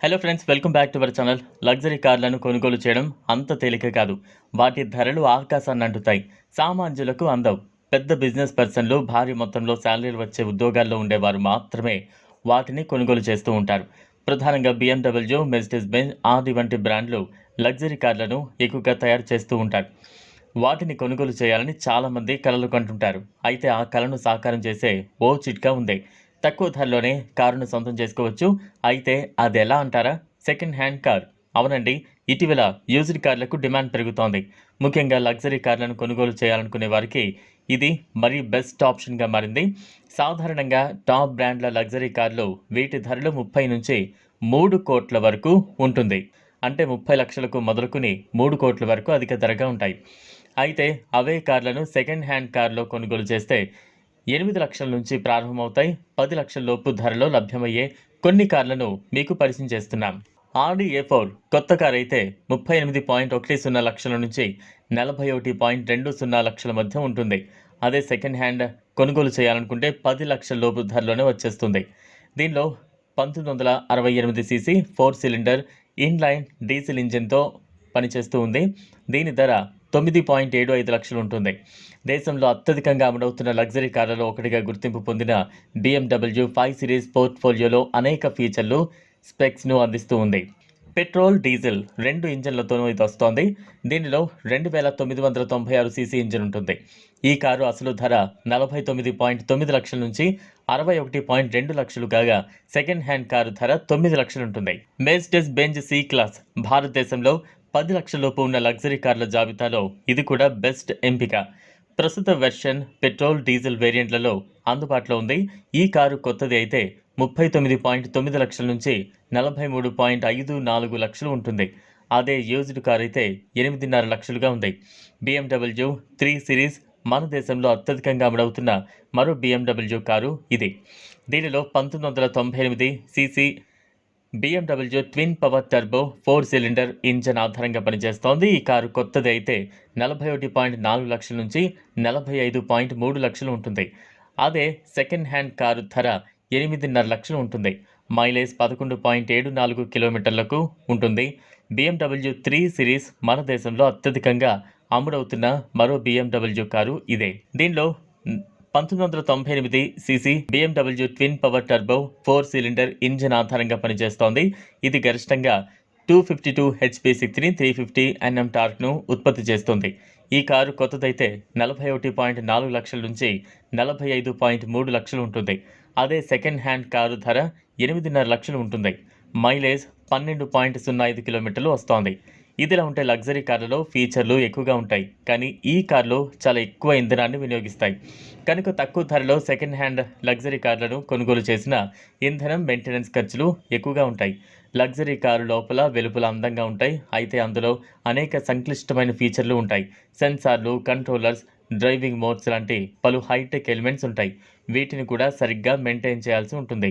Hello friends welcome back to our channel luxury కార్లను కొనుగోలు చేయడం అంత తేలిక కాదు. వాటి ధరలు ఆకాశాన్ని అంటుతాయి. సామాన్యులకు అందవు పెద్ద బిజినెస్ పర్సన్లు భారీ మొత్తంలో శాలరీలు వచ్చే ఉద్యోగాల్లో ఉండేవారు మాత్రమే వాటిని కొనుగోలు చేస్తూ ఉంటారు. ప్రధానంగా బిఎండబ్ల్యూ మెర్సిడెస్ బెంజ్ ఆది వంటి బ్రాండ్లు లగ్జరీ కార్లను ఎక్కువగా తయారు చేస్తూ ఉంటారు. వాటిని కొనుగోలు చేయాలని చాలామంది కలలు కంటుంటారు. అయితే ఆ కళను సాకారం చేసే ఓ చిట్కా ఉంది. తక్కువ ధరలోనే కారును సొంతం చేసుకోవచ్చు. అయితే అది ఎలా అంటారా? Second hand car. అవునండి ఇటీవల యూజ్డ్ కార్లకు డిమాండ్ పెరుగుతోంది. ముఖ్యంగా లగ్జరీ కార్లను కొనుగోలు చేయాలనుకునే వారికి ఇది మరీ బెస్ట్ ఆప్షన్గా మారింది. సాధారణంగా టాప్ బ్రాండ్ల లగ్జరీ కార్లు వీటి ధరలు ముప్పై నుంచి మూడు కోట్ల వరకు ఉంటుంది. అంటే ముప్పై లక్షలకు మొదలుకుని మూడు కోట్ల వరకు అధిక ధరగా ఉంటాయి. అయితే అవే కార్లను సెకండ్ హ్యాండ్ కార్లో కొనుగోలు చేస్తే ఎనిమిది లక్షల నుంచి ప్రారంభమవుతాయి. పది లక్షల లోపు ధరలో లభ్యమయ్యే కొన్ని కార్లను మీకు పరిచయం చేస్తున్నాం. ఆడి ఏ ఫోర్ కొత్త కార్ అయితే ముప్పై ఎనిమిది పాయింట్ ఒకటి సున్నా లక్షల నుంచి నలభై ఒకటి పాయింట్ రెండు సున్నా లక్షల మధ్య ఉంటుంది. అదే సెకండ్ హ్యాండ్ కొనుగోలు చేయాలనుకుంటే పది లక్షల లోపు ధరలోనే వచ్చేస్తుంది. దీనిలో పంతొమ్మిది వందల అరవై ఎనిమిది CC four cylinder inline diesel ఇంజిన్తో పనిచేస్తూ ఉంది. దీని ధర తొమ్మిది పాయింట్ ఏడు ఐదు లక్షలు ఉంటుంది దేశంలో అత్యధికంగా అమలవుతున్న లగ్జరీ కార్లలో ఒకటిగా గుర్తింపు పొందిన BMW ఫైవ్ సిరీస్ పోర్ట్ఫోలియోలో అనేక ఫీచర్లు స్పెక్స్ను అందిస్తూ ఉంది. పెట్రోల్ డీజిల్ రెండు ఇంజన్లతోనూ ఇది వస్తోంది. దీనిలో రెండు వేల తొమ్మిది వందల తొంభై ఆరు సీసీ ఇంజిన్ ఉంటుంది. ఈ కారు అసలు ధర నలభై తొమ్మిది పాయింట్ తొమ్మిది లక్షల నుంచి అరవై ఒకటి పాయింట్ రెండు లక్షలు కాగా సెకండ్ హ్యాండ్ కారు ధర తొమ్మిది లక్షలు ఉంటుంది మెర్సిడెస్ బెంజ్ సి క్లాస్ భారతదేశంలో పది లక్షలలోపు ఉన్న లగ్జరీ కార్ల జాబితాలో ఇది కూడా బెస్ట్ ఎంపిక. ప్రస్తుత వెర్షన్ పెట్రోల్ డీజిల్ వేరియంట్లలో అందుబాటులో ఉంది. ఈ కారు కొత్తది అయితే ముప్పై తొమ్మిది పాయింట్ తొమ్మిది లక్షల నుంచి నలభై మూడు పాయింట్ ఐదు నాలుగు లక్షలు ఉంటుంది. అదే యూజ్డ్ కార్ అయితే ఎనిమిదిన్నర లక్షలుగా ఉంది. బీఎండబ్ల్యూ త్రీ సిరీస్ మన దేశంలో అత్యధికంగా అమలవుతున్న మరో బీఎండబ్ల్యూ కారు ఇది. దీనిలో పంతొమ్మిది వందల తొంభై ఎనిమిది CC BMW twin power turbo four cylinder engine ఆధారంగా పనిచేస్తోంది. ఈ కారు కొత్తది అయితే నలభై ఒకటి పాయింట్ నాలుగు లక్షల నుంచి నలభై ఐదు పాయింట్ మూడు లక్షలు ఉంటుంది. అదే సెకండ్ హ్యాండ్ కారు ధర ఎనిమిదిన్నర లక్షలు ఉంటుంది. మైలేజ్ పదకొండు పాయింట్ ఏడు నాలుగు కిలోమీటర్లకు ఉంటుంది. BMW త్రీ సిరీస్ మన దేశంలో అత్యధికంగా అమ్ముడవుతున్న మరో బిఎండబ్ల్యూ కారు ఇదే. దీనిలో పంతొమ్మిది వందల తొంభై ఎనిమిది CC BMW twin power turbo four cylinder engine ఆధారంగా పనిచేస్తోంది. ఇది గరిష్టంగా టూ ఫిఫ్టీ టూ హెచ్పి శక్తిని త్రీ ఫిఫ్టీ ఎన్ఎం టార్క్ను ఉత్పత్తి చేస్తుంది. ఈ కారు కొత్తదైతే నలభై ఒకటి పాయింట్ నాలుగు లక్షల నుంచి నలభై ఐదు పాయింట్ మూడు లక్షలు ఉంటుంది. అదే సెకండ్ హ్యాండ్ కారు ధర ఎనిమిదిన్నర లక్షలు ఉంటుంది. మైలేజ్ పన్నెండు పాయింట్ సున్నా ఐదు కిలోమీటర్లు వస్తోంది. ఇదిలా ఉంటే లగ్జరీ కార్లలో ఫీచర్లు ఎక్కువగా ఉంటాయి కానీ ఈ కార్లు చాలా ఎక్కువ ఇంధనాన్ని వినియోగిస్తాయి. కనుక తక్కువ ధరలో సెకండ్ హ్యాండ్ లగ్జరీ కార్లను కొనుగోలు చేసిన ఇంధనం మెయింటెనెన్స్ ఖర్చులు ఎక్కువగా ఉంటాయి. లగ్జరీ కారు లోపల వెలుపల అందంగా ఉంటాయి అయితే అందులో అనేక సంక్లిష్టమైన ఫీచర్లు ఉంటాయి. సెన్సార్లు కంట్రోలర్స్ డ్రైవింగ్ మోడ్స్ లాంటి పలు హైటెక్ ఎలిమెంట్స్ ఉంటాయి. వీటిని కూడా సరిగ్గా మెయింటైన్ చేయాల్సి ఉంటుంది.